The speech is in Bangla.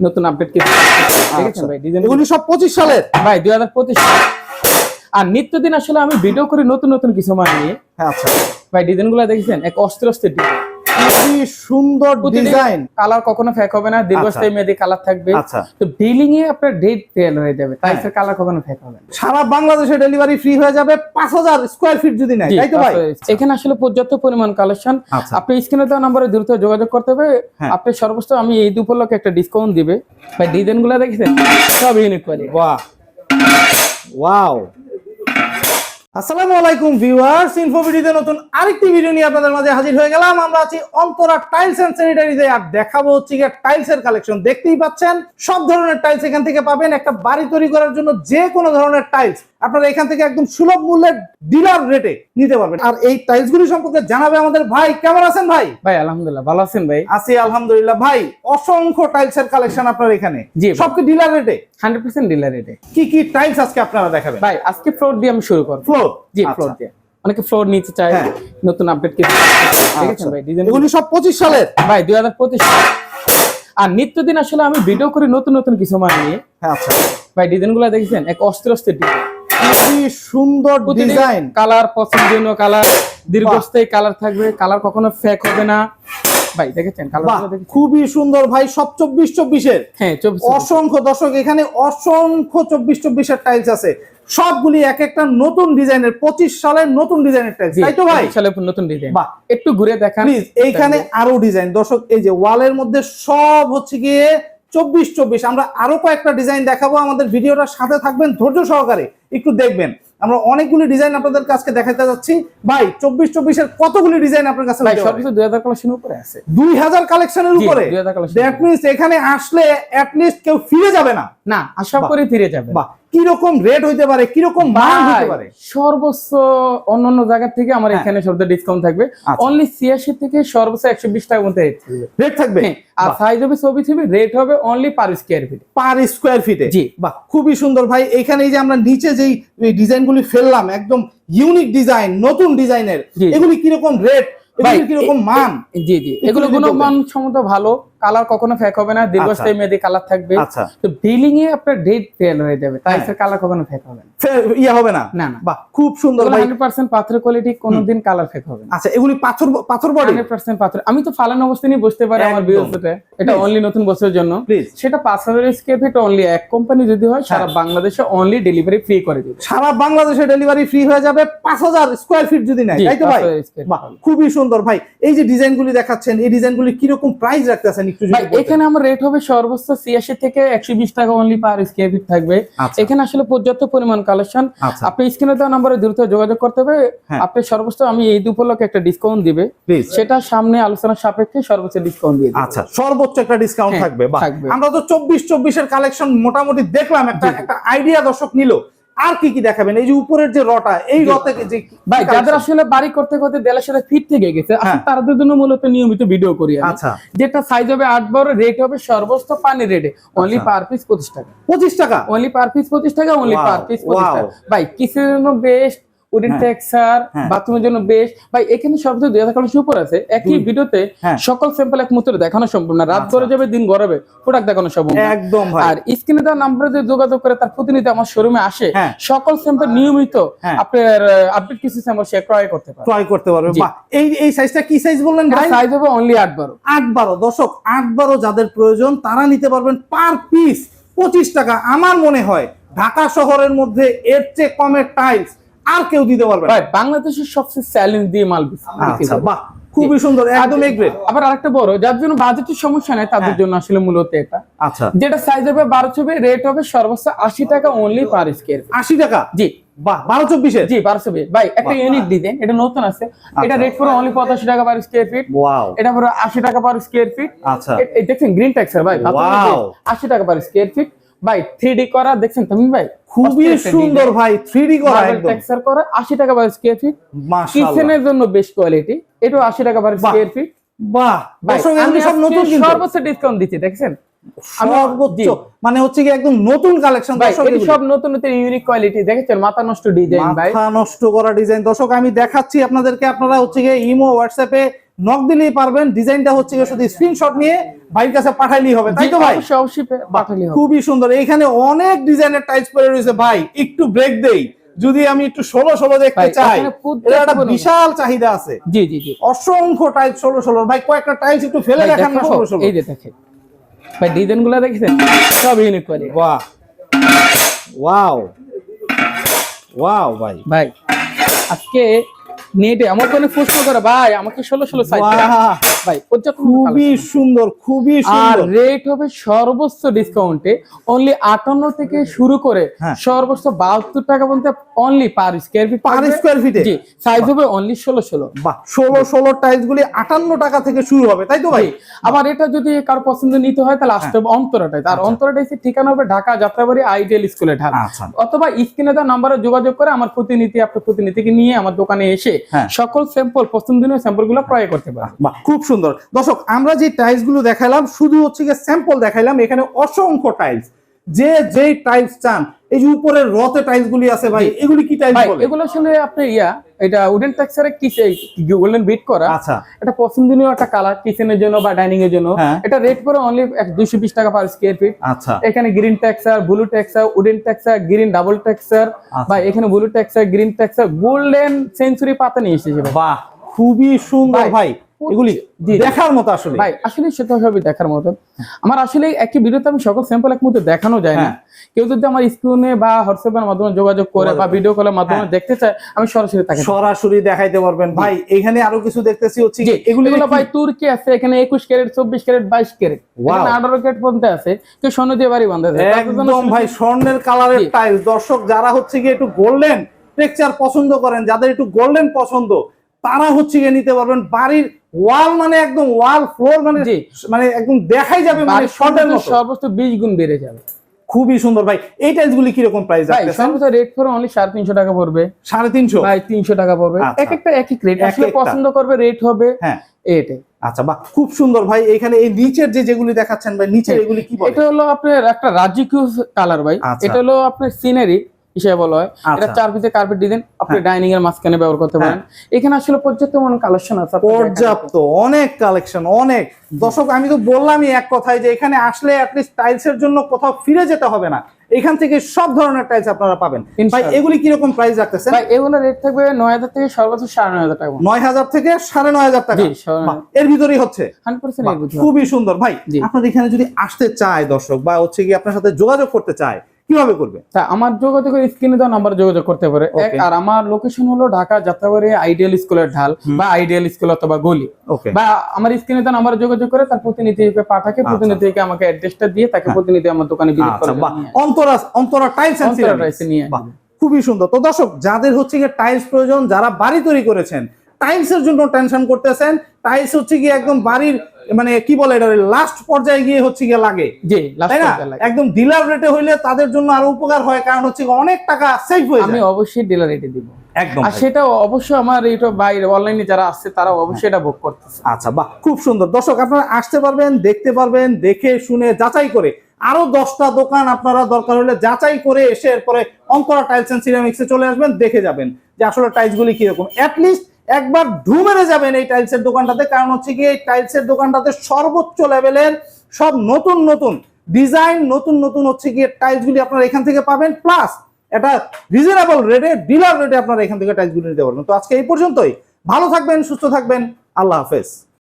নতুন আপডেট কিছু দেখেছেন ভাই ডিজাইন এগুলো সব পঁচিশ সালের? ভাই দুই হাজার পঁচিশ। আর নিত্যদিন আসলে আমি ভিডিও করি নতুন নতুন কিছু মাল নিয়ে হ্যাঁ আচ্ছা। ভাই ডিজাইনগুলো দেখেছেন? এক অস্থির অস্থির ডিজাইন খুবই সুন্দর ডিজাইন কালার কখনো ফেক হবে না দীর্ঘস্থায়ী মেয়াদি কালার থাকবে। আচ্ছা। তো ডিলিং এ আপনার ডেট ফেল হয়ে যাবে তাই স্যার কালার কখনো ফেক হবে না। সারা বাংলাদেশে ডেলিভারি ফ্রি হয়ে যাবে পাঁচ হাজার স্কোয়ার ফিট যদি নেয় তাই তো ভাই? এখানে আসলে পর্যাপ্ত পরিমাণ কালেকশন আচ্ছা। আপনি স্ক্রিনে দেওয়া নাম্বারে দ্রুত যোগাযোগ করতে হবে। হ্যাঁ। আপনি সর্বোচ্চ আমি এই উপলক্ষে একটা ডিসকাউন্ট দিবে। ভাই ডিজাইনগুলো দেখেছেন? সব ইউনিক কোয়ালিটি বাহ। ওয়াও আসসালামু আলাইকুম ভিউয়ার্স ইনফোভিডিতে নতুন আরেকটি ভিডিও নিয়ে আপনাদের মাঝে হাজির হয়ে গেলাম। আমরা আছি অন্তরা টাইলস এন্ড স্যানিটারিতে আর দেখাবো হচ্ছে গিয়ে টাইলস এর কালেকশন দেখতেই পাচ্ছেন, সব ধরনের টাইলস এখান থেকে পাবেন। একটা বাড়ি তৈরি করার জন্য যে কোনো ধরনের টাইলস আপনারা এখান থেকে একদম সুলভ মূল্যে ডিলার রেটে নিতে পারবেন। আর এই টাইলস গুলি সম্পর্কে জানাবে আমাদের ভাই। কেমন আছেন ভাই? ভাই আলহামদুলিল্লাহ ভালো আছেন ভাই? আছি আলহামদুলিল্লাহ। ভাই অসংখ্য টাইলস এর কালেকশন আপনার এখানে। জি ভাই। সব ডিলার রেটে হান্ড্রেড পার্সেন্ট ডিলার রেটে কি কি টাইলস আজকে আপনারা দেখাবেন? ভাই আজকে ফ্লোর দিয়ে আমি শুরু করব। ফ্লোর জি ফ্লোর দিয়ে। অনেকে ফ্লোর নিতে চায় হ্যাঁ। নতুন আপডেট কিছু দেখেছেন আচ্ছা। ভাই ডিজাইন এগুলি সব পঁচিশ সালের? ভাই দুই হাজার পঁচিশ। আর নিত্যদিন আসলে আমি ভিডিও করে নতুন নতুন কিছু মাল নিয়ে হ্যাঁ আচ্ছা। ভাই ডিজাইনগুলো দেখেছেন? এক অস্থির অস্থির ডিজাইন খুবই সুন্দর ডিজাইন। কালার পছন্দনীয় কালার দীর্ঘস্থায়ী কালার থাকবে কালার কখনো ফেক হবে না। ভাই দেখেছেন খুবই সুন্দর ভাই সব চব্বিশ চব্বিশের। হ্যাঁ অসংখ্য দর্শক এখানে অসংখ্য চব্বিশ চব্বিশের টাইলস আছে। সবগুলি এক একটা নতুন ডিজাইনের পঁচিশ সালের নতুন ডিজাইনের টাইলস তাই তো ভাই? সালে নতুন ডিজাইন। বাহ। একটু ঘুরে দেখান। প্লিজ এইখানে আরও ডিজাইন। দর্শক এই যে ওয়ালের মধ্যে সব হচ্ছে গিয়ে চব্বিশ চব্বিশ। আমরা আরও কয়েকটা ডিজাইন দেখাবো। আমাদের ভিডিওটার সাথে থাকবেন ধৈর্য সহকারে। একটু দেখবেন। আমরা অনেকগুলি ডিজাইন আপনাদের কাছে দেখাতে যাচ্ছি। ভাই চব্বিশ চব্বিশের কতগুলি ডিজাইন আপনার কাছে? দুই হাজার কালেকশন উপরে আছে। দুই হাজার কালেকশনের উপরে? দ্যাট মিনস এখানে আসলে লিস্ট কেউ ফিরে যাবে না। না আশা করে করি ফিরে যাবে। বা কীরকম রেট হইতে পারে কীরকম মান ভাই, পারে? সর্বোচ্চ অন্যান্য জায়গা থেকে আমার হ্যাঁ। এখানে সবটা ডিসকাউন্ট থাকবে। আচ্ছা। অনলি ছিয়াশি থেকে সর্বোচ্চ একশো বিশ টাকার মধ্যে রেট থাকবে। রেট থাকবে? হ্যাঁ, আর সাইজ হবে ছবি ছবি রেট হবে only per square feet per square ফিটে জি। বাহ খুবই সুন্দর। ভাই এখানে এই যে আমরা নিচে যেই ডিজাইনগুলি ফেললাম একদম ইউনিক ডিজাইন নতুন ডিজাইনের এগুলি কীরকম রেট এগুলি কীরকম মান? জি জি। এগুলো গুণমান সম্মত ভালো কালার কখনো ফেক হবে না দীর্ঘস্থায়ী মেয়াদি কালার থাকবে। আচ্ছা। তো ডিলিং এ আপনার ডেট ফেল হয়ে যাবে তাই হ্যাঁ। স্যার কালার কখনো ফেক হবে না। ইয়ে হবে না? না না। বাহ খুব সুন্দর ভাই। হান্ড্রেড পার্সেন্ট পাথরের কোয়ালিটি কোনোদিন কালার ফেক হবে না। আচ্ছা এগুলি পাথর পাথর বডি হান্ড্রেড পার্সেন্ট পাথর। আমি তো ফালানো অবস্থায় নিয়ে বসতে পারি আমার একদম। এটা অনলি নতুন বছরের জন্য। সেটা পাঁচ হাজার স্কোয়ার ফিট অনলি এক কোম্পানি যদি হয় সারা হ্যাঁ। বাংলাদেশে অনলি ডেলিভারি ফ্রি করে দিবে। সারা বাংলাদেশে ডেলিভারি ফ্রি হয়ে যাবে পাঁচ হাজার স্কোয়ার ফিট যদি নেয় তাই তো ভাই? 5000। খুবই সুন্দর ভাই। এই যে ডিজাইনগুলি দেখাচ্ছেন এই ডিজাইনগুলি কীরকম প্রাইস রাখতেছেন একটু। এখানে আমার রেট হবে সর্বোচ্চ ছিয়াশি থেকে একশো বিশ টাকা অনলি পার স্কোয়ার ফিট থাকবে। আচ্ছা। এখানে আসলে পর্যাপ্ত পরিমাণ কালেকশন আচ্ছা। আপনি স্ক্রিনে দেওয়া নাম্বারে দ্রুত যোগাযোগ করতে হবে। হ্যাঁ। আপনি সর্বোচ্চ আমি এই উপলক্ষে একটা ডিসকাউন্ট দিবে। সেটা সামনে আলোচনার সাপেক্ষে সর্বোচ্চ ডিসকাউন্ট দিয়ে আচ্ছা সর্বোচ্চ একটা ডিসকাউন্ট হ্যাঁ, থাকবে। আমরা তো চব্বিশ চব্বিশের কালেকশন মোটামুটি দেখলাম। একটা একটা আইডিয়া দর্শক নিল। আর কি কি দেখাবেন এই যে উপরের যে রটা এই। রতে যে ভাই যাদের আসলে বাড়ি করতে করতে দেলের সাথে ফিট থেকে গেছে আসলে হ্যাঁ। তাদের জন্য মূলত নিয়মিত ভিডিও করি আচ্ছা যেটা সাইজ হবে আট বারো রেট হবে সর্বোচ্চ পানি রেটে অনলি। পার পিস পঁচিশ টাকা পঁচিশ টাকা অনলি পার পিস পঁচিশ টাকা অনলি পার পিস পঁচিশ. টাকা ভাই কিসের জন্য বেস্ট উডিন হ্যাঁ, হ্যাঁ। বাথরুমের জন্য বেস্ট ভাই এখানে সবচেয়ে দুই হাজার কালো আছে। একই ভিডিওতে হ্যাঁ। সকল স্যাম্পল এক মুহূর্তে দেখানো সম্ভব না। রাত আচ্ছা। গড়ে যাবে দিন গড়াবে। প্রোডাক্ট দেখানো সম্ভব একদম আর স্ক্রিনে দেওয়া নাম্বারে যদি যোগাযোগ করে তার প্রতিনিধি আমার শোরুমে আসে। সকল স্যাম্পল নিয়মিত। আপনার আপডেট কিছু স্যাম্পল সে ক্রয় করতে ট্রাই করতে পারবে। এই এই সাইজটা কি সাইজ বললেন ভাই? সাইজ হবে অনলি যাদের প্রয়োজন তারা নিতে পারবেন পার পিস পঁচিশ টাকা। আমার মনে হয় ঢাকা শহরের মধ্যে এর চেয়ে কমের টাইলস আর কেউ দিতে পারবে ভাই বাংলাদেশের সবচেয়ে চ্যালেঞ্জ দিয়ে মাল আচ্ছা বাহ খুবই সুন্দর একদম আবার আরেকটা বড় যার জন্য বাজেটের সমস্যা নাই তাদের হ্যাঁ। জন্য আসলে মূলত এটা। আচ্ছা। যেটা সাইজ হবে বারো ছবি রেট হবে সর্বোচ্চ আশি টাকা অনলি পার স্কোয়ার আশি টাকা? জি। বাহ বারো চব্বিশের জি বারো ছবি ভাই একটা। ইউনিক ডিজাইন এটা নতুন আছে। এটা আচ্ছা। রেট পুরো অনলি পঁচাশি টাকা পার স্কোয়ার ফিট ওয়াও এটা পুরো আশি টাকা পার স্কোয়ার ফিট আচ্ছা। দেখছেন গ্রিন টেক্সচার ভাই. আশি টাকা পার স্কোয়ার ফিট ভাই থ্রিডি করা দেখছেন তুমি ভাই? খুবই সুন্দর ভাই থ্রি ডি করা একদম। টেক্সচার করা আশি টাকা পার স্কোয়ার ফিট মাশাআল্লাহ। কিচেনের জন্য বেস্ট কোয়ালিটি এটাও আশি টাকা পার। স্কোয়ার ফিট বাহ। সব নতুন কিন্তু। সর্বোচ্চ ডিসকাউন্ট দিচ্ছি দেখছেন? সর্বোচ্চ মানে হচ্ছে কি একদম নতুন কালেকশন এটি। সব নতুন নতুন ইউনিক কোয়ালিটি দেখেছেন? মাথা নষ্ট ডিজাইন ভাই। মাথা নষ্ট করা ডিজাইন দর্শক আমি দেখাচ্ছি আপনাদেরকে আপনারা হচ্ছে গিয়ে ইমো হোয়াটসঅ্যাপে নক দিলেই পারবেন। ডিজাইনটা হচ্ছে শুধু স্ক্রিনশট নিয়ে ভাইয়ের কাছে পাঠাইলেই হবে। তাই তো ভাই? খুবই সুন্দর। এখানে অনেক ডিজাইনের টাইলস পরে রয়েছে ভাই। একটু ব্রেক দেই। যদি আমি একটু ষোলো ষোলো দেখতে চাই একটা বিশাল চাহিদা আছে। জি জি জি। অসংখ্য টাইলস ষোলো ষোলো। ভাই কয়েকটা টাইলস একটু ফেলে দেখান না? ষোলো ষোলো। এই যে দেখেন। ভাই ডিজাইনগুলো দেখেছেন? সব ইউনিক বাহ। ওয়াও ওয়াও ভাই। ভাই আজকে নেটে আমার কোনো প্রশ্ন করে ভাই আমাকে ষোলো ষোলো সাইজ ভাই খুবই সুন্দর খুবই আর রেট হবে সর্বোচ্চ ডিসকাউন্টে অনলি আটান্ন থেকে শুরু করে হ্যাঁ। সর্বোচ্চ বাহাত্তর টাকা পর্যন্ত only per square feet per square ফিটে জি সাইজ হবে অনলি ষোলো ষোলো। ষোলো ষোলো টাইলস গুলি আটান্ন টাকা থেকে শুরু হবে তাই তো ভাই? আবার এটা যদি কারও পছন্দ নিতে হয় তাহলে আসতে হবে অন্তরাটাই তার অন্তরাটাই ঠিকানা হবে ঢাকা যাত্রাবাড়ি আইডিয়াল স্কুলের ঢাকা। আচ্ছা। অথবা স্ক্রিনে দেওয়া নাম্বারে যোগাযোগ করে আমার প্রতিনিধি আপনার প্রতিনিধিকে নিয়ে আমার দোকানে এসে হ্যাঁ। সকল স্যাম্পল পছন্দনীয় স্যাম্পলগুলো ক্রয় করতে পারে খুব সুন্দর। দর্শক আমরা যে টাইলসগুলো দেখাইলাম শুধু হচ্ছে গিয়ে স্যাম্পল দেখাইলাম এখানে অসংখ্য টাইলস যে যেই টাইলস চান এই যে উপরের রতে টাইলস গুলি আছে ভাই এগুলি কি টাইলস বলে? এগুলো আসলে আপনি ইয়া এটা উডেন টেক্সচারে কি গোল্ডেন বিট করা। আচ্ছা। এটা পছন্দনীয় একটা কালার কিচেনের জন্য বা ডাইনিং এর জন্য। হ্যাঁ। এটা রেট করে অনলি দুইশো বিশ টাকা পার স্কোয়ার ফিট আচ্ছা। এখানে green texture blue texture wooden texture green double texture. বা এখানে blue texture green texture golden century পাতা নিয়ে এসেছে। বাহ খুবই সুন্দর ভাই। এগুলি জি, জি। দেখার মতো আসলে। ভাই আসলে সেটা হবে দেখার মতন। আমার আসলে একই ভিডিওতে আমি সকল স্যাম্পল এক মুহূর্তে দেখানো যায় না। হ্যাঁ। কেউ যদি আমার স্ক্রিনে বা হোয়াটসঅ্যাপের মাধ্যমে যোগাযোগ করে বা ভিডিও কলের মাধ্যমে হ্যাঁ। দেখতে চায় আমি সরাসরি তাকে সরাসরি দেখাইতে পারবেন। ভাই এখানে আরও কিছু দেখতেছি হচ্ছে এগুলি ভাই তুর্কি আছে এখানে একুশ ক্যারেট চব্বিশ ক্যারেট বাইশ ক্যারেট. এখানে পর্যন্ত আছে। কেউ স্বর্ণ দিয়ে বাড়ি বান্ধা যায় একদম ভাই স্বর্ণের কালারের। টাইলস দর্শক যারা হচ্ছে একটু গোল্ডেন টেক্সচার পছন্দ করেন যাদের একটু গোল্ডেন পছন্দ তারা হচ্ছে গিয়ে নিতে পারবেন। বাড়ির ওয়াল মানে একদম ওয়াল ফ্লোর মানে। মানে একদম দেখাই যাবে মানে সর্বোচ্চ বিশ গুণ বেড়ে যাবে। খুবই সুন্দর ভাই। এই টাইলস গুলি কীরকম প্রাইস সর্বোচ্চ রেট করে অনলি সাড়ে তিনশো টাকা পড়বে। সাড়ে তিনশো? ভাই তিনশো টাকা পড়বে। আচ্ছা। এক একটা এক এক রেট আসলে পছন্দ করবে রেট হবে হ্যাঁ। এটাই আচ্ছা বাহ খুব সুন্দর ভাই। এখানে এই নিচের যে যেগুলি দেখাচ্ছেন ভাই নিচের এগুলি কি বলে? এটা হলো আপনার একটা রাজকীয় কালার ভাই। আচ্ছা। এটা হলো আপনার সিনারি হিসেবে বলা হয়। এটা আচ্ছা। চার পিসে কার্পেট ডিজাইন আপনি হ্যাঁ। ডাইনিং এর মাঝখানে ব্যবহার করতে পারেন। এখানে আসলে পর্যাপ্ত কালেকশন আছে পর্যাপ্ত অনেক কালেকশন অনেক। দর্শক আমি তো বললামই এক কথায় যে এখানে আসলে অ্যাটলিস্ট টাইলস এর জন্য কোথাও ফিরে যেতে হবে না। এখান থেকে সব ধরনের টাইলস আপনারা পাবেন। ভাই। এগুলি কীরকম প্রাইস রাখতেছেন? ভাই এগুলো রেট থাকবে নয় হাজার থেকে সর্বোচ্চ সাড়ে নয় হাজার টাকা নয় হাজার থেকে সাড়ে নয় হাজার টাকা। জি, সাড়ে এর ভিতরেই হচ্ছে। হান্ড্রেড পার্সেন্ট বাহ, খুবই সুন্দর। ভাই। আপনাদের এখানে যদি আসতে চায় দর্শক বা হচ্ছে কি আপনার সাথে যোগাযোগ করতে চায় কীভাবে করবে? তা আমার যোগাযোগের স্ক্রিনে দেওয়া নাম্বার যোগাযোগ করতে পারে। এক আর আমার লোকেশন হলো ঢাকা যাত্রাবাড়ি আইডিয়াল স্কুলের ঢাল বা আইডিয়াল স্কুল অথবা গলি। বা আমার স্ক্রিনে দেওয়া নাম্বার যোগাযোগ করে তার প্রতিনিধিকে পাঠাকে প্রতিনিধিকে আমাকে অ্যাড্রেসটা দিয়ে তাকে প্রতিনিধি আমার দোকানে ভিজিট আচ্ছা করে Antara Antara tiles and Antara tiles নিয়ে খুবই সুন্দর। তো দর্শক যাদের হচ্ছে গিয়ে টাইলস প্রয়োজন যারা বাড়ি তৈরি করেছেন টাইলস এর জন্য টেনশন করতেছেন টাইলস হচ্ছে গিয়ে একদম বাড়ির মানে কি বলে এটা লাস্ট পর্যায়ে গিয়ে হচ্ছে গিয়ে লাগে। জি তাই না? একদম ডিলার রেটে হইলে তাদের জন্য আরও উপকার হয় কারণ হচ্ছে অনেক টাকা সেভ হয়ে আমি অবশ্যই ডিলার রেটে দিব। একদম আর সেটা অবশ্যই আমার এইটা বাইরে অনলাইনে যারা আসছে তারা অবশ্যই এটা বুক করতেছে। আচ্ছা বাহ খুব সুন্দর। দর্শক আপনারা আসতে পারবেন দেখতে পারবেন দেখে শুনে যাচাই করে। আরও দশটা দোকান আপনারা দরকার হলে যাচাই করে এসে এরপরে অঙ্করা টাইলস এন্ড সিরামিক্সে চলে আসবেন দেখে যাবেন যে আসলে টাইলস গুলি কীরকম। অ্যাটলিস্ট একবার ঢু মেরে যাবেন এই টাইলসের দোকানটাতে, কারণ হচ্ছে কি এই টাইলসের দোকানটাতে সর্বোচ্চ লেভেলের সব নতুন নতুন ডিজাইন, নতুন নতুন হচ্ছে গিয়ে টাইলসগুলি আপনারা এখান থেকে পাবেন, প্লাস এটা রিজনেবল রেটে, ডিলার রেটে আপনারা এখান থেকে টাইলসগুলি নিতে পারবেন। তো আজকে এই পর্যন্তই। ভালো থাকবেন, সুস্থ থাকবেন। আল্লাহ হাফেজ।